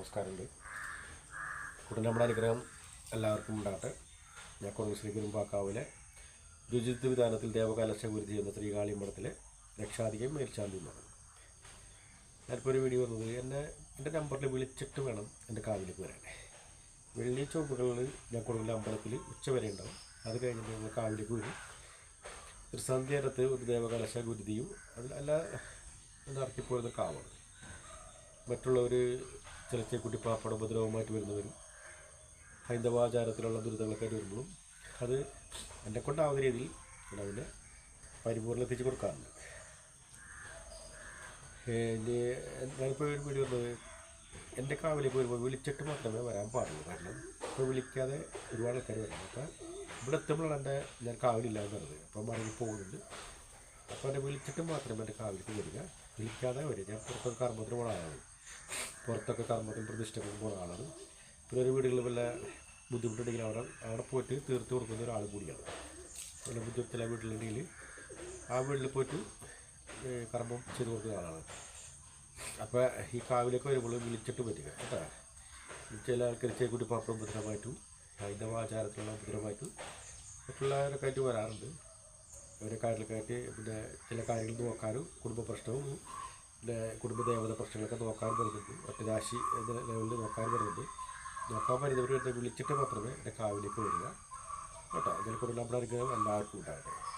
നമസ്കാരമുണ്ട്. കൂടുതൽ നമ്മുടെ അനുഗ്രഹം എല്ലാവർക്കും ഉണ്ടാകട്ടെ. ഞാൻ കൊടുശ്രീ കുരുമ്പാക്കാവിലെ രുചിത്വ വിധാനത്തിൽ ദേവകാലശ ഗുരുതി എന്ന മഠത്തിലെ രക്ഷാധികം മേൽശാന്തിയുമാണ്. ഞാനിപ്പോൾ ഒരു വീഡിയോ വന്നത് എന്നെ എന്റെ നമ്പറിൽ വിളിച്ചിട്ട് വേണം എന്റെ കാവിലേക്ക് വരാൻ വെള്ളി ചൊവ്വകളിൽ ഞാൻ കൊടുക്കുന്ന അമ്പലത്തിൽ ഉച്ച വരെ ഉണ്ടാവും. അത് കഴിഞ്ഞിട്ട് ഞങ്ങൾ കാവിലേക്ക് വരും. ഒരു ഒരു ദേവകലശ ഗുരുതിയും അതിൽ എല്ലാ നടത്തിപ്പോരുന്ന കാവാണ്. മറ്റുള്ളവർ ചിലച്ചേക്കുട്ടി പാപ്പട ഉപദ്രവമായിട്ട് വരുന്നവരും ഹൈന്ദവാചാരത്തിലുള്ള ദുരിതങ്ങളൊക്കെ വരുമ്പോഴും അത് എന്നെ കൊണ്ടാവുന്ന രീതിയിൽ ഞാൻ അതിനെ പരിപൂർണം എത്തിച്ചു കൊടുക്കാറുണ്ട്. എന്റെ ഞാനിപ്പോൾ ഒരു വീട് വരുന്നത് എന്റെ കാവിലേക്ക് വരുമ്പോൾ വിളിച്ചിട്ട് മാത്രമേ വരാൻ പാടുള്ളൂ. കാരണം ഇപ്പോൾ വിളിക്കാതെ ഒരുപാട് ആൾക്കാർ വരുന്നത് അപ്പോൾ ഇവിടെ എത്തുമ്പോഴാണ് എന്റെ ഞാൻ കാവിലില്ല എന്ന് പറഞ്ഞത് അപ്പം മടങ്ങി പോകുന്നുണ്ട്. അപ്പോൾ എന്നെ വിളിച്ചിട്ട് മാത്രമേ എന്റെ കാവിലേക്ക് വരിക. വിളിക്കാതെ വരിക. ഞാൻ പുറത്തൊക്കെ കർമ്മത്തിന് ആളാണ്. പുറത്തൊക്കെ കർമ്മത്തിൽ പ്രതിഷ്ഠക്കും പോണ ആളാണ് പിന്നെ ഒരു വീടുകളിൽ വല്ല ബുദ്ധിമുട്ടുണ്ടെങ്കിൽ അവിടെ അവിടെ പോയിട്ട് തീർത്ത് കൊടുക്കുന്ന ഒരാൾ കൂടിയാണ്. വല്ല ബുദ്ധിമുട്ടില്ല വീട്ടിലുണ്ടെങ്കിൽ ആ വീട്ടിൽ പോയിട്ട് കർമ്മം ചെയ്ത് കൊടുക്കുന്ന ആളാണ്. അപ്പോൾ ഈ കാവിലേക്ക് വരുമ്പോൾ വിളിച്ചിട്ട് പറ്റുക കേട്ടോ. ചില ആൾക്കാർ ചേക്കുട്ടി പാപ്പ ഉപദ്രവമായിട്ടും ഹൈന്ദവ ആചാരത്തിലുള്ള ഉപദ്രവമായിട്ടും മറ്റുള്ളവരൊക്കെ ആയിട്ട് വരാറുണ്ട്. അവരെ കാര്യങ്ങളൊക്കെ ആയിട്ട് പിന്നെ ചില കാര്യങ്ങൾ നോക്കാനും കുടുംബ പ്രശ്നവും പിന്നെ കുടുംബ ദേവത പ്രശ്നങ്ങളൊക്കെ നോക്കാൻ വരുന്നുണ്ട് ഒറ്റരാശി എന്ന ലെവലിൽ നോക്കാൻ വരുന്നുണ്ട് നോക്കാൻ എന്നെ വിളിച്ചിട്ട് മാത്രമേ എന്റെ കാവിലേക്ക് വരിക. കേട്ടോ? ഇതിൽ കൂടുതൽ നമ്മുടെ അനുഗ്രഹം എല്ലാവർക്കും ഉണ്ടാകട്ടെ.